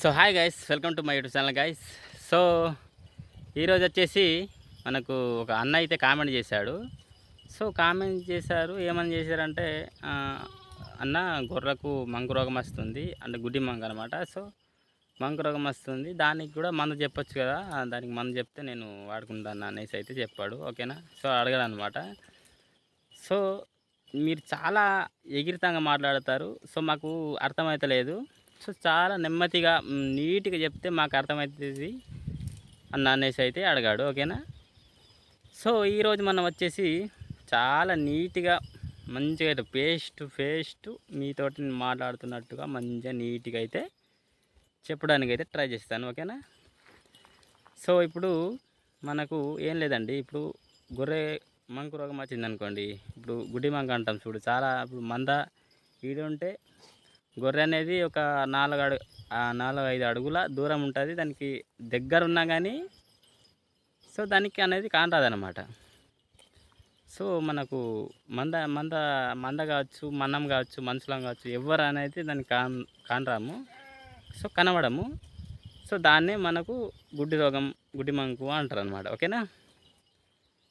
So hi guys welcome to my YouTube channel guys. So ఈరోజు వచ్చేసి మనకు ఒక అన్న అయితే కామెంట్ చేశాడు. సో కామెంట్ చేశారు ఏమని చేశారంటే అన్న గొర్రెకు మంకు రోగం వస్తుంది అంటే గుడ్డి మంకు అనమాట సో మంకు రోగం వస్తుంది దానికి కూడా మందు చెప్పొచ్చు కదా దానికి మందు చెప్తే నేను వాడుకుంటాను అనేసి అయితే చెప్పాడు ఓకేనా? సో అడగాడు అనమాట సో మీరు చాలా ఎగిరితంగా మాట్లాడతారు సో మాకు అర్థమవుతలేదు సో చాలా నెమ్మదిగా నీట్గా చెప్తే మాకు అర్థమవుతుంది అన్న అనేసి అయితే అడిగాడు ఓకేనా? సో ఈరోజు మనం వచ్చేసి చాలా నీట్గా మంచిగా అయితే పేస్ట్ పేస్ట్ మీతోటి మాట్లాడుతున్నట్టుగా మంచిగా నీట్గా అయితే చెప్పడానికి అయితే ట్రై చేస్తాను ఓకేనా? సో ఇప్పుడు మనకు ఏం లేదండి ఇప్పుడు గొర్రె మంకు రోగం వచ్చింది అనుకోండి ఇప్పుడు గుడ్డి మంక అంటాం చూడు చాలా ఇప్పుడు మంద ఈడుంటే గొర్రె అనేది ఒక నాలుగు అడుగు నాలుగు ఐదు అడుగుల దూరం ఉంటుంది. దానికి దగ్గర ఉన్నా కానీ సో దానికి అనేది కానరాదనమాట సో మనకు మంద మంద మంద కావచ్చు మన్నం కావచ్చు మనుషులం కావచ్చు ఎవరు అనేది దానికి కాన్ కానరాము సో కనబడము. సో దాన్నే మనకు గుడ్డి రోగం గుడ్డి మంకు అంటారు అనమాట ఓకేనా?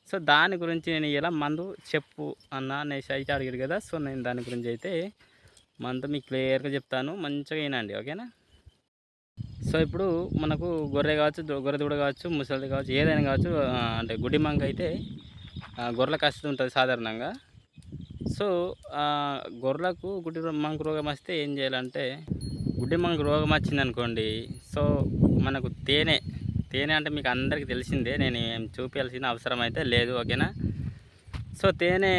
సో దాని గురించి నేను ఇలా మందు చెప్పు అన్న అనేసి అయితే అడిగారు కదా. సో నేను దాని గురించి అయితే మనతో మీకు క్లియర్గా చెప్తాను. మంచిగా వినండి. ఓకేనా? సో ఇప్పుడు మనకు గొర్రె కావచ్చు గొర్రె దూడ కావచ్చు ముసలిది కావచ్చు ఏదైనా కావచ్చు అంటే గుడ్డి మంక అయితే గొర్రెలకు వస్తూ ఉంటుంది సాధారణంగా. సో గొర్రెలకు గుడ్డి మంకు రోగం వస్తే ఏం చేయాలంటే గుడ్డి మంకు రోగం వచ్చింది అనుకోండి సో మనకు తేనె తేనె అంటే మీకు అందరికీ తెలిసిందే నేను ఏం చూపించాల్సిన అవసరం అయితే లేదు ఓకేనా? సో తేనె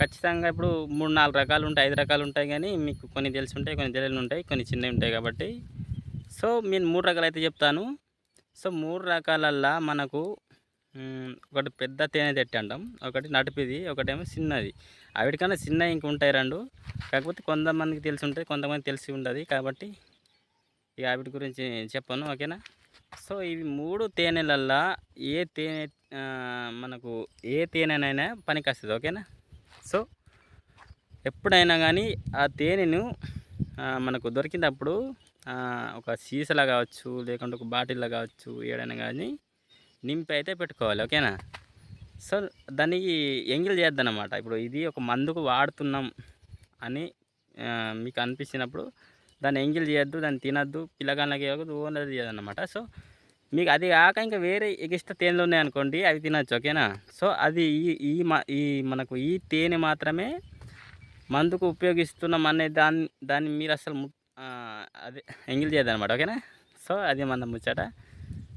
ఖచ్చితంగా ఇప్పుడు మూడు నాలుగు రకాలు ఉంటాయి ఐదు రకాలు ఉంటాయి కానీ మీకు కొన్ని తెలిసి ఉంటాయి కొన్ని తెలియని ఉంటాయి కొన్ని చిన్నవి ఉంటాయి కాబట్టి. సో నేను మూడు రకాలు అయితే చెప్తాను. సో మూడు రకాలల్లా మనకు ఒకటి పెద్ద తేనె తెట్టి అంటాం ఒకటి నడిపిది ఒకటేమో చిన్నది. అవిటికన్నా చిన్న ఇంక ఉంటాయి రెండు. కాకపోతే కొంతమందికి తెలిసి ఉంటాయి కొంతమంది తెలిసి ఉండదు కాబట్టి ఇక వాటి గురించి చెప్పను ఓకేనా? సో ఇవి మూడు తేనెలల్లా ఏ తేనె మనకు ఏ తేనెనైనా పనికి వస్తుంది ఓకేనా? సో ఎప్పుడైనా కానీ ఆ తేనెను మనకు దొరికినప్పుడు ఒక సీసలా కావచ్చు లేకుంటే ఒక బాటిల్లో కావచ్చు ఏడైనా కానీ నింపి అయితే పెట్టుకోవాలి ఓకేనా? సో దానికి ఎంగిల్ చేద్దనమాట ఇప్పుడు ఇది ఒక మందుకు వాడుతున్నాం అని మీకు అనిపించినప్పుడు దాన్ని ఎంగిల్ చేయొద్దు దాన్ని తినద్దు పిల్లగాళ్ళకి ఇవ్వకూడదు ఓనర్ చేయదన్నమాట సో మీకు అది కాక ఇంకా వేరే ఎగిస్ట్రా తేనెలు ఉన్నాయనుకోండి అవి తినచ్చు ఓకేనా? సో అది ఈ ఈ మ- ఈ మనకు ఈ తేనె మాత్రమే మందుకు ఉపయోగిస్తున్నాం అనే దాన్ని దాన్ని మీరు అసలు ము- అదే ఎంగిల్ చేయదనమాట ఓకేనా? సో అది మన ముచ్చట.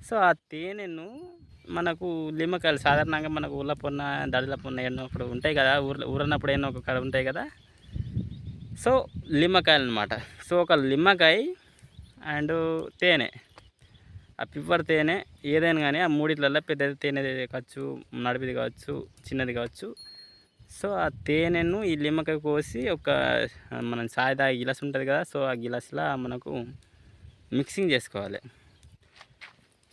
సో ఆ తేనెను మనకు లిమ్మకాయలు సాధారణంగా మనకు ఊళ్ళ పొన్న దడిల పొన్న ఎన్నో ఉంటాయి కదా ఊర్లో ఊరన్నప్పుడు ఎన్నో ఒక ఉంటాయి కదా. సో లిమ్మకాయలు అనమాట సో ఒక లిమ్మకాయ అండ్ తేనె. ఆ పిప్పర్ తేనె ఏదైనా కానీ ఆ మూడిట్లలో పెద్ద తేనె కావచ్చు నడిపిది కావచ్చు చిన్నది కావచ్చు. సో ఆ తేనెను ఈ లిమ్మకాయ కోసి ఒక మనం సాయదా తాగే గిలాస్ ఉంటుంది కదా సో ఆ గిలాస్లో మనకు మిక్సింగ్ చేసుకోవాలి.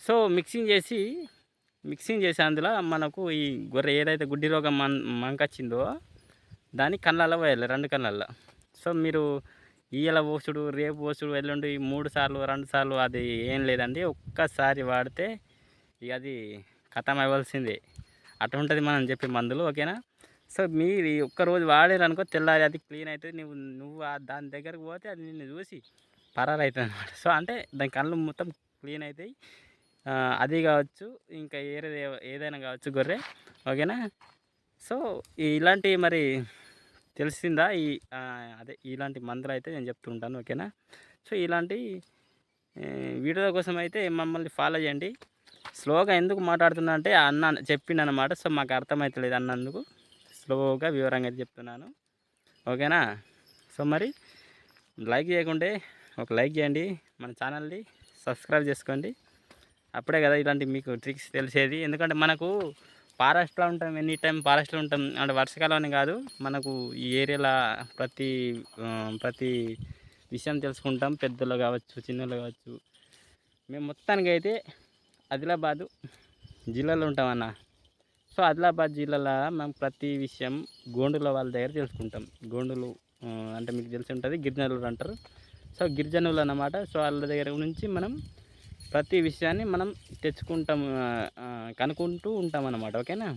సో మిక్సింగ్ చేసి మిక్సింగ్ చేసి అందులో మనకు ఈ గొర్రె ఏదైతే గుడ్డి రోగం మన్ మంకొచ్చిందో దాన్ని కళ్ళల్లో పోయాలి రెండు కళ్ళల్లో. సో మీరు ఇవాళ పోసుడు రేపు పోసుడు ఎల్లుండి ఈ మూడు సార్లు రెండు సార్లు అది ఏం లేదండి. ఒక్కసారి వాడితే ఇక అది ఖతం అవ్వాల్సిందే అటు ఉంటుంది మనం చెప్పే మందులు ఓకేనా? సో మీరు ఈ ఒక్కరోజు వాడారు అనుకో తెల్లారి అది క్లీన్ అవుతుంది నువ్వు నువ్వు దాని దగ్గరకు పోతే అది నిన్ను చూసి పరారు అవుతుంది అనమాట సో అంటే దాని కళ్ళు మొత్తం క్లీన్ అవుతాయి అది కావచ్చు ఇంకా ఏది ఏదైనా కావచ్చు గొర్రె ఓకేనా? సో ఇలాంటి మరి తెలిసిందా? ఈ అదే ఇలాంటి మందులు అయితే నేను చెప్తుంటాను ఓకేనా? సో ఇలాంటి వీడియో కోసం అయితే మమ్మల్ని ఫాలో చేయండి. స్లోగా ఎందుకు మాట్లాడుతున్నా అంటే ఆ అన్న చెప్పిండు అనమాట సో మాకు అర్థమవుతలేదు అన్నందుకు. స్లోగా వివరంగా అయితే చెప్తున్నాను. ఓకేనా? సో మరి లైక్ చేయకుంటే ఒక లైక్ చేయండి. మన ఛానల్ని సబ్స్క్రైబ్ చేసుకోండి. అప్పుడే కదా ఇలాంటి మీకు ట్రిక్స్ తెలిసేది. ఎందుకంటే మనకు ఫారెస్ట్లో ఉంటాం ఎనీ టైం ఫారెస్ట్లో ఉంటాం. అంటే వర్షాకాలం అని కాదు మనకు ఈ ఏరియాలో ప్రతి ప్రతి విషయం తెలుసుకుంటాం. పెద్దలు కావచ్చు చిన్నలు కావచ్చు. మేము మొత్తానికి అయితే ఆదిలాబాదు జిల్లాలో ఉంటామన్న సో ఆదిలాబాద్ జిల్లాలో మేము ప్రతి విషయం గోండుల వాళ్ళ దగ్గర తెలుసుకుంటాం. గోండులు అంటే మీకు తెలిసి ఉంటుంది గిరిజనులు అంటారు. సో గిరిజనులు అన్నమాట. సో వాళ్ళ దగ్గర నుంచి మనం ప్రతి విషయాన్ని మనం తెచ్చుకుంటాం కనుక్కుంటూ ఉంటాం అన్నమాట ఓకేనా?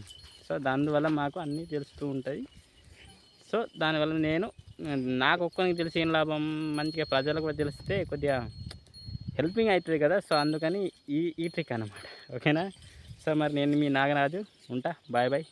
సో దానివల్ల మాకు అన్నీ తెలుస్తూ ఉంటాయి. సో దానివల్ల నేను నాకు ఒక్కరికి తెలిసి ఏం లాభం మంచిగా ప్రజలకు కూడా తెలిస్తే కొద్దిగా హెల్పింగ్ అవుతుంది కదా సో అందుకని ఈ ఈ ట్రిక్ అన్నమాట ఓకేనా? సో మరి నేను మీ నాగరాజు ఉంటా బాయ్ బాయ్.